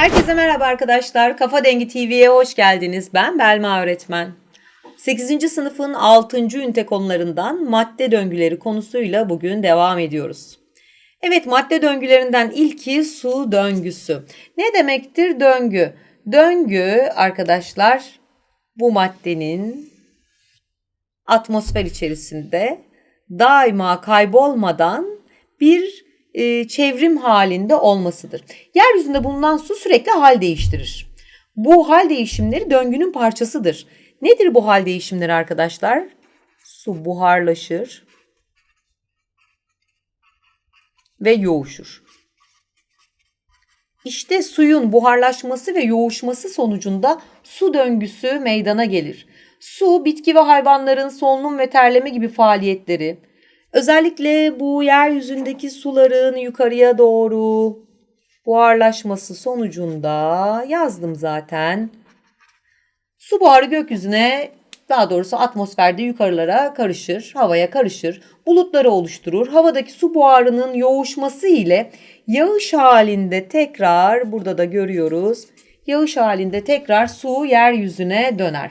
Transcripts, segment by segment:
Herkese merhaba arkadaşlar. Kafa Dengi TV'ye hoş geldiniz. Ben Belma öğretmen. 8. sınıfın 6. ünite konularından madde döngüleri konusuyla bugün devam ediyoruz. Evet madde döngülerinden ilki su döngüsü. Ne demektir döngü? Döngü arkadaşlar bu maddenin atmosfer içerisinde daima kaybolmadan bir e, çevrim halinde olmasıdır. Yeryüzünde bulunan su sürekli hal değiştirir. Bu hal değişimleri döngünün parçasıdır. Nedir bu hal değişimleri arkadaşlar? Su buharlaşır ve yoğuşur. İşte suyun buharlaşması ve yoğuşması sonucunda su döngüsü meydana gelir. Su, bitki ve hayvanların solunum ve terleme gibi faaliyetleri, özellikle bu yeryüzündeki suların yukarıya doğru buharlaşması sonucunda yazdım zaten. Su buharı gökyüzüne daha doğrusu atmosferde yukarılara karışır, havaya karışır, bulutları oluşturur. Havadaki su buharının yoğuşması ile yağış halinde tekrar burada da görüyoruz. Yağış halinde tekrar su yeryüzüne döner.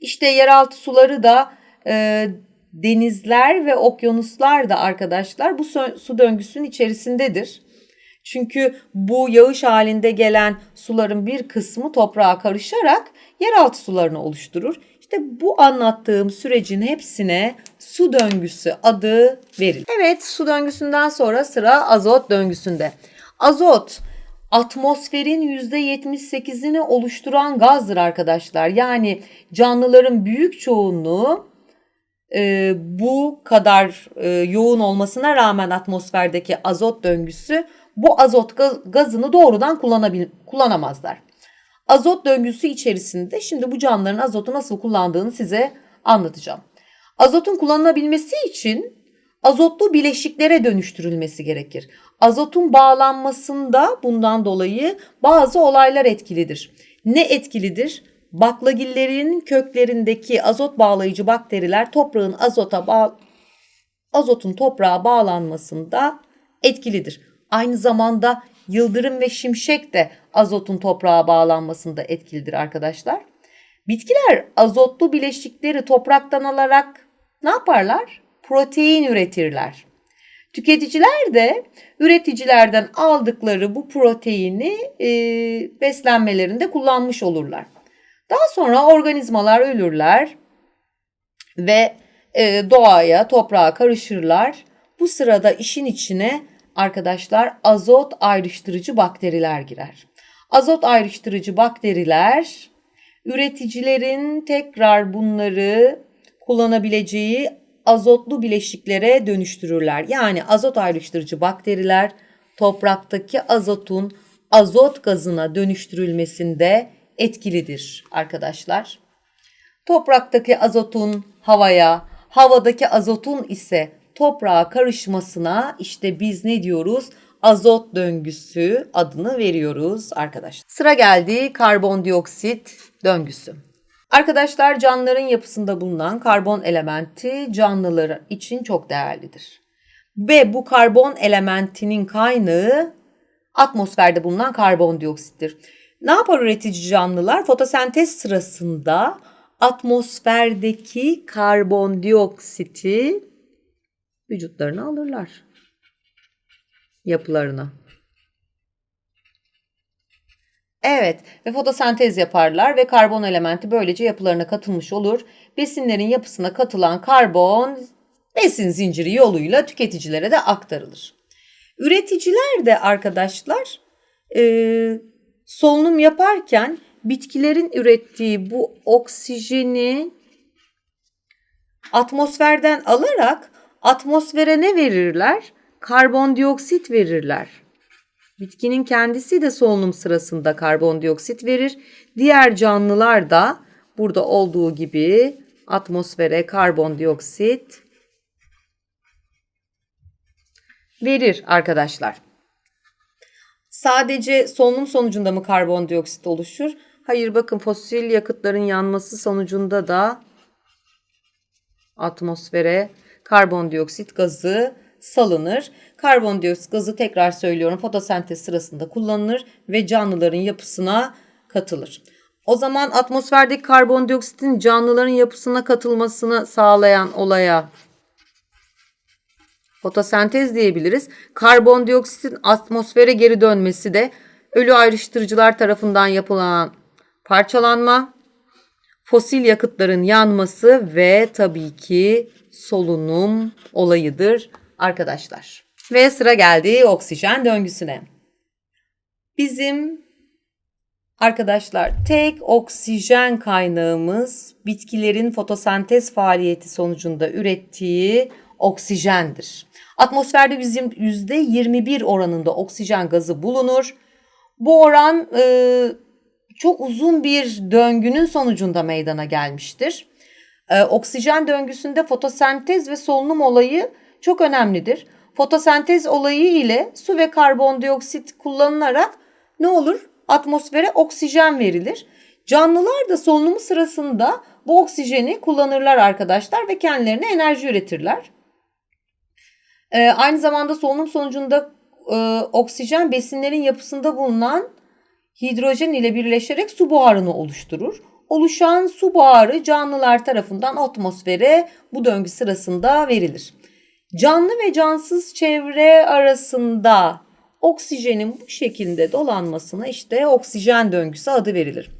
İşte yeraltı suları da e, denizler ve okyanuslar da arkadaşlar bu su, döngüsünün içerisindedir. Çünkü bu yağış halinde gelen suların bir kısmı toprağa karışarak yeraltı sularını oluşturur. İşte bu anlattığım sürecin hepsine su döngüsü adı verilir. Evet su döngüsünden sonra sıra azot döngüsünde. Azot atmosferin %78'ini oluşturan gazdır arkadaşlar. Yani canlıların büyük çoğunluğu e, bu kadar e, yoğun olmasına rağmen atmosferdeki azot döngüsü bu azot gazını doğrudan kullanabil kullanamazlar. Azot döngüsü içerisinde şimdi bu canlıların azotu nasıl kullandığını size anlatacağım. Azotun kullanılabilmesi için azotlu bileşiklere dönüştürülmesi gerekir. Azotun bağlanmasında bundan dolayı bazı olaylar etkilidir. Ne etkilidir? Baklagillerin köklerindeki azot bağlayıcı bakteriler toprağın azota bağ azotun toprağa bağlanmasında etkilidir. Aynı zamanda yıldırım ve şimşek de azotun toprağa bağlanmasında etkilidir arkadaşlar. Bitkiler azotlu bileşikleri topraktan alarak ne yaparlar? Protein üretirler. Tüketiciler de üreticilerden aldıkları bu proteini e, beslenmelerinde kullanmış olurlar. Daha sonra organizmalar ölürler ve e, doğaya, toprağa karışırlar. Bu sırada işin içine arkadaşlar azot ayrıştırıcı bakteriler girer. Azot ayrıştırıcı bakteriler üreticilerin tekrar bunları kullanabileceği azotlu bileşiklere dönüştürürler. Yani azot ayrıştırıcı bakteriler topraktaki azotun azot gazına dönüştürülmesinde etkilidir arkadaşlar. Topraktaki azotun havaya, havadaki azotun ise toprağa karışmasına işte biz ne diyoruz? Azot döngüsü adını veriyoruz arkadaşlar. Sıra geldi karbondioksit döngüsü. Arkadaşlar canlıların yapısında bulunan karbon elementi canlılar için çok değerlidir. Ve bu karbon elementinin kaynağı atmosferde bulunan karbondioksittir. Ne yapar üretici canlılar? Fotosentez sırasında atmosferdeki karbondioksiti vücutlarına alırlar. Yapılarına. Evet ve fotosentez yaparlar ve karbon elementi böylece yapılarına katılmış olur. Besinlerin yapısına katılan karbon besin zinciri yoluyla tüketicilere de aktarılır. Üreticiler de arkadaşlar solunum yaparken bitkilerin ürettiği bu oksijeni atmosferden alarak atmosfere ne verirler? Karbondioksit verirler. Bitkinin kendisi de solunum sırasında karbondioksit verir. Diğer canlılar da burada olduğu gibi atmosfere karbondioksit verir arkadaşlar. Sadece solunum sonucunda mı karbondioksit oluşur? Hayır bakın fosil yakıtların yanması sonucunda da atmosfere karbondioksit gazı salınır. Karbondioksit gazı tekrar söylüyorum fotosentez sırasında kullanılır ve canlıların yapısına katılır. O zaman atmosferdeki karbondioksitin canlıların yapısına katılmasını sağlayan olaya fotosentez diyebiliriz. Karbondioksitin atmosfere geri dönmesi de ölü ayrıştırıcılar tarafından yapılan parçalanma, fosil yakıtların yanması ve tabii ki solunum olayıdır arkadaşlar. Ve sıra geldi oksijen döngüsüne. Bizim arkadaşlar tek oksijen kaynağımız bitkilerin fotosentez faaliyeti sonucunda ürettiği oksijendir. Atmosferde bizim %21 oranında oksijen gazı bulunur. Bu oran e, çok uzun bir döngünün sonucunda meydana gelmiştir. E, oksijen döngüsünde fotosentez ve solunum olayı çok önemlidir. Fotosentez olayı ile su ve karbondioksit kullanılarak ne olur? Atmosfere oksijen verilir. Canlılar da solunumu sırasında bu oksijeni kullanırlar arkadaşlar ve kendilerine enerji üretirler. E, aynı zamanda solunum sonucunda e, oksijen besinlerin yapısında bulunan hidrojen ile birleşerek su buharını oluşturur. Oluşan su buharı canlılar tarafından atmosfere bu döngü sırasında verilir. Canlı ve cansız çevre arasında oksijenin bu şekilde dolanmasına işte oksijen döngüsü adı verilir.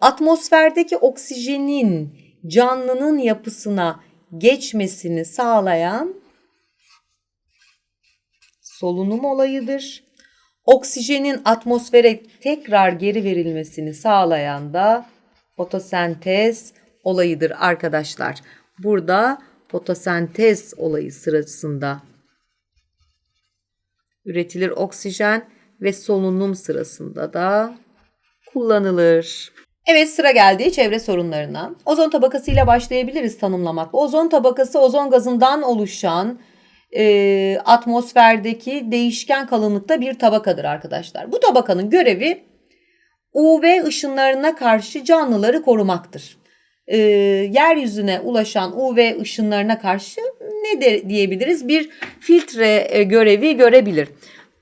Atmosferdeki oksijenin canlının yapısına geçmesini sağlayan solunum olayıdır. Oksijenin atmosfere tekrar geri verilmesini sağlayan da fotosentez olayıdır arkadaşlar. Burada fotosentez olayı sırasında üretilir oksijen ve solunum sırasında da kullanılır. Evet sıra geldi çevre sorunlarına. Ozon tabakasıyla başlayabiliriz tanımlamakla. Ozon tabakası ozon gazından oluşan e, atmosferdeki değişken kalınlıkta bir tabakadır arkadaşlar. Bu tabakanın görevi UV ışınlarına karşı canlıları korumaktır. E, yeryüzüne ulaşan UV ışınlarına karşı ne de diyebiliriz? Bir filtre e, görevi görebilir.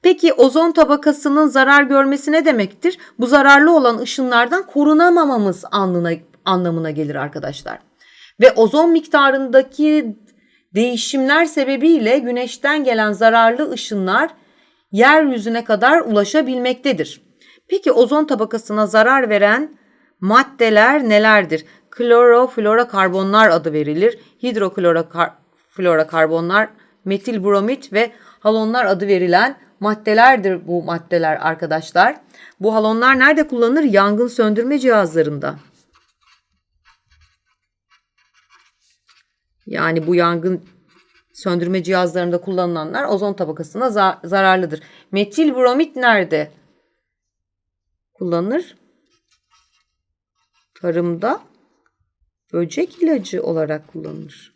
Peki ozon tabakasının zarar görmesi ne demektir? Bu zararlı olan ışınlardan korunamamamız anlamına, anlamına gelir arkadaşlar. Ve ozon miktarındaki değişimler sebebiyle güneşten gelen zararlı ışınlar yeryüzüne kadar ulaşabilmektedir. Peki ozon tabakasına zarar veren maddeler nelerdir? Kloroflorokarbonlar adı verilir. Hidrokloroflorokarbonlar, metil bromit ve halonlar adı verilen maddelerdir bu maddeler arkadaşlar. Bu halonlar nerede kullanılır? Yangın söndürme cihazlarında. Yani bu yangın söndürme cihazlarında kullanılanlar ozon tabakasına za- zararlıdır. Metil bromit nerede kullanılır? Tarımda böcek ilacı olarak kullanılır.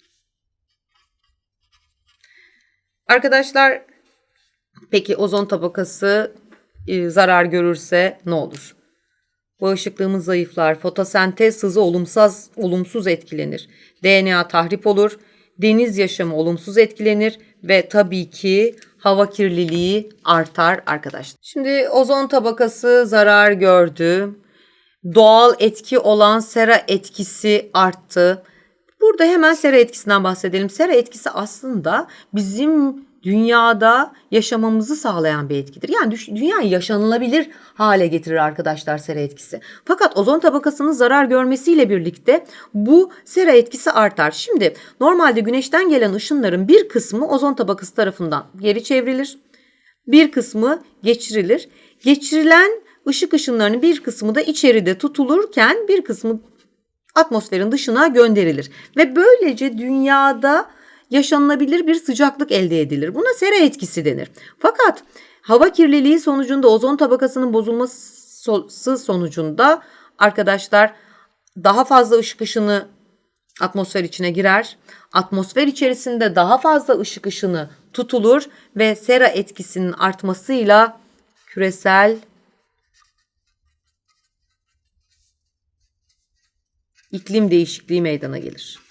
Arkadaşlar peki ozon tabakası e, zarar görürse ne olur? Bağışıklığımız zayıflar, fotosentez hızı olumsuz, olumsuz etkilenir. DNA tahrip olur, deniz yaşamı olumsuz etkilenir ve tabii ki hava kirliliği artar arkadaşlar. Şimdi ozon tabakası zarar gördü. Doğal etki olan sera etkisi arttı. Burada hemen sera etkisinden bahsedelim. Sera etkisi aslında bizim dünyada yaşamamızı sağlayan bir etkidir. Yani dünyayı yaşanılabilir hale getirir arkadaşlar sera etkisi. Fakat ozon tabakasının zarar görmesiyle birlikte bu sera etkisi artar. Şimdi normalde güneşten gelen ışınların bir kısmı ozon tabakası tarafından geri çevrilir. Bir kısmı geçirilir. Geçirilen ışık ışınlarının bir kısmı da içeride tutulurken bir kısmı atmosferin dışına gönderilir. Ve böylece dünyada yaşanılabilir bir sıcaklık elde edilir. Buna sera etkisi denir. Fakat hava kirliliği sonucunda ozon tabakasının bozulması sonucunda arkadaşlar daha fazla ışık ışını atmosfer içine girer. Atmosfer içerisinde daha fazla ışık ışını tutulur ve sera etkisinin artmasıyla küresel iklim değişikliği meydana gelir.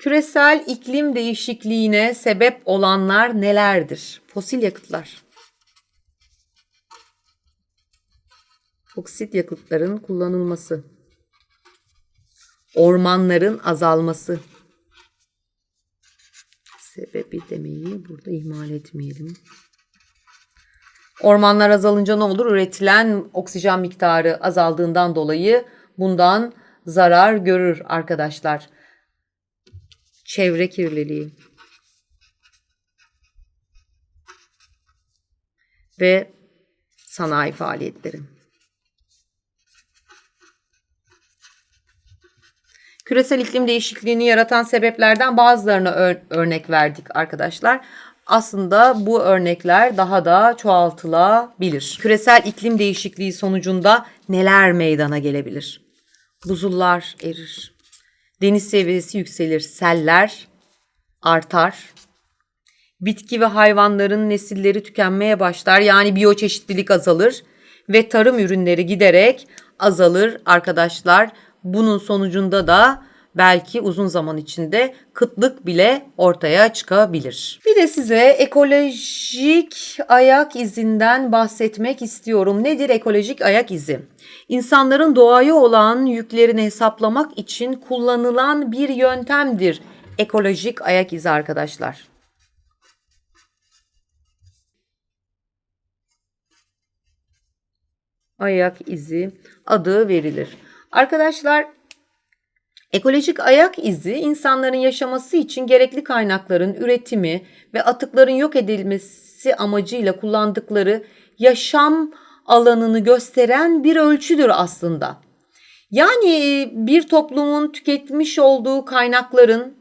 Küresel iklim değişikliğine sebep olanlar nelerdir? Fosil yakıtlar. Foksit yakıtların kullanılması. Ormanların azalması. Sebebi demeyi burada ihmal etmeyelim. Ormanlar azalınca ne olur? Üretilen oksijen miktarı azaldığından dolayı bundan zarar görür arkadaşlar. Çevre kirliliği. Ve sanayi faaliyetleri. Küresel iklim değişikliğini yaratan sebeplerden bazılarına ör- örnek verdik arkadaşlar. Aslında bu örnekler daha da çoğaltılabilir. Küresel iklim değişikliği sonucunda neler meydana gelebilir? Buzullar erir. Deniz seviyesi yükselir. Seller artar. Bitki ve hayvanların nesilleri tükenmeye başlar. Yani biyoçeşitlilik azalır ve tarım ürünleri giderek azalır arkadaşlar. Bunun sonucunda da belki uzun zaman içinde kıtlık bile ortaya çıkabilir. Bir de size ekolojik ayak izinden bahsetmek istiyorum. Nedir ekolojik ayak izi? İnsanların doğaya olan yüklerini hesaplamak için kullanılan bir yöntemdir. Ekolojik ayak izi arkadaşlar. ayak izi adı verilir. Arkadaşlar ekolojik ayak izi insanların yaşaması için gerekli kaynakların üretimi ve atıkların yok edilmesi amacıyla kullandıkları yaşam alanını gösteren bir ölçüdür aslında. Yani bir toplumun tüketmiş olduğu kaynakların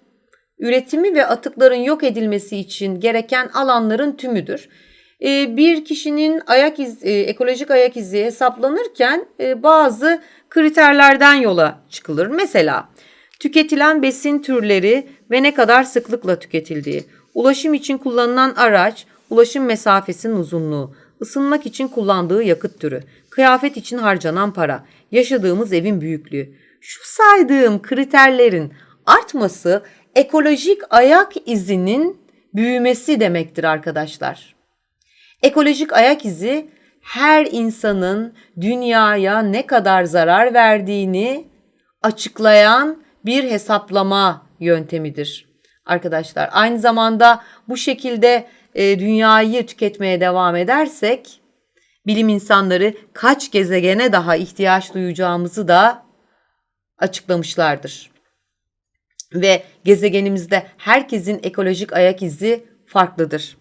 üretimi ve atıkların yok edilmesi için gereken alanların tümüdür. Ee, Bir kişinin ayak iz, e, ekolojik ayak izi hesaplanırken e, bazı kriterlerden yola çıkılır. Mesela tüketilen besin türleri ve ne kadar sıklıkla tüketildiği, ulaşım için kullanılan araç, ulaşım mesafesinin uzunluğu, ısınmak için kullandığı yakıt türü, kıyafet için harcanan para, yaşadığımız evin büyüklüğü. Şu saydığım kriterlerin artması ekolojik ayak izinin büyümesi demektir arkadaşlar. Ekolojik ayak izi her insanın dünyaya ne kadar zarar verdiğini açıklayan bir hesaplama yöntemidir. Arkadaşlar aynı zamanda bu şekilde e, dünyayı tüketmeye devam edersek bilim insanları kaç gezegene daha ihtiyaç duyacağımızı da açıklamışlardır. Ve gezegenimizde herkesin ekolojik ayak izi farklıdır.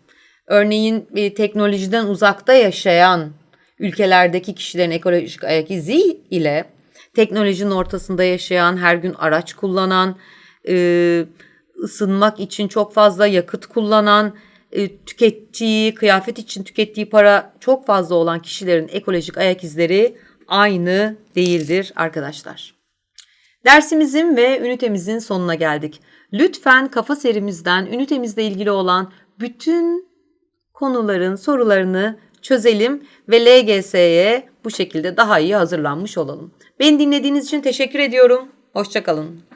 Örneğin e, teknolojiden uzakta yaşayan ülkelerdeki kişilerin ekolojik ayak izi ile teknolojinin ortasında yaşayan, her gün araç kullanan, e, ısınmak için çok fazla yakıt kullanan, e, tükettiği, kıyafet için tükettiği para çok fazla olan kişilerin ekolojik ayak izleri aynı değildir arkadaşlar. Dersimizin ve ünitemizin sonuna geldik. Lütfen kafa serimizden ünitemizle ilgili olan bütün konuların sorularını çözelim ve LGS'ye bu şekilde daha iyi hazırlanmış olalım. Beni dinlediğiniz için teşekkür ediyorum. Hoşçakalın.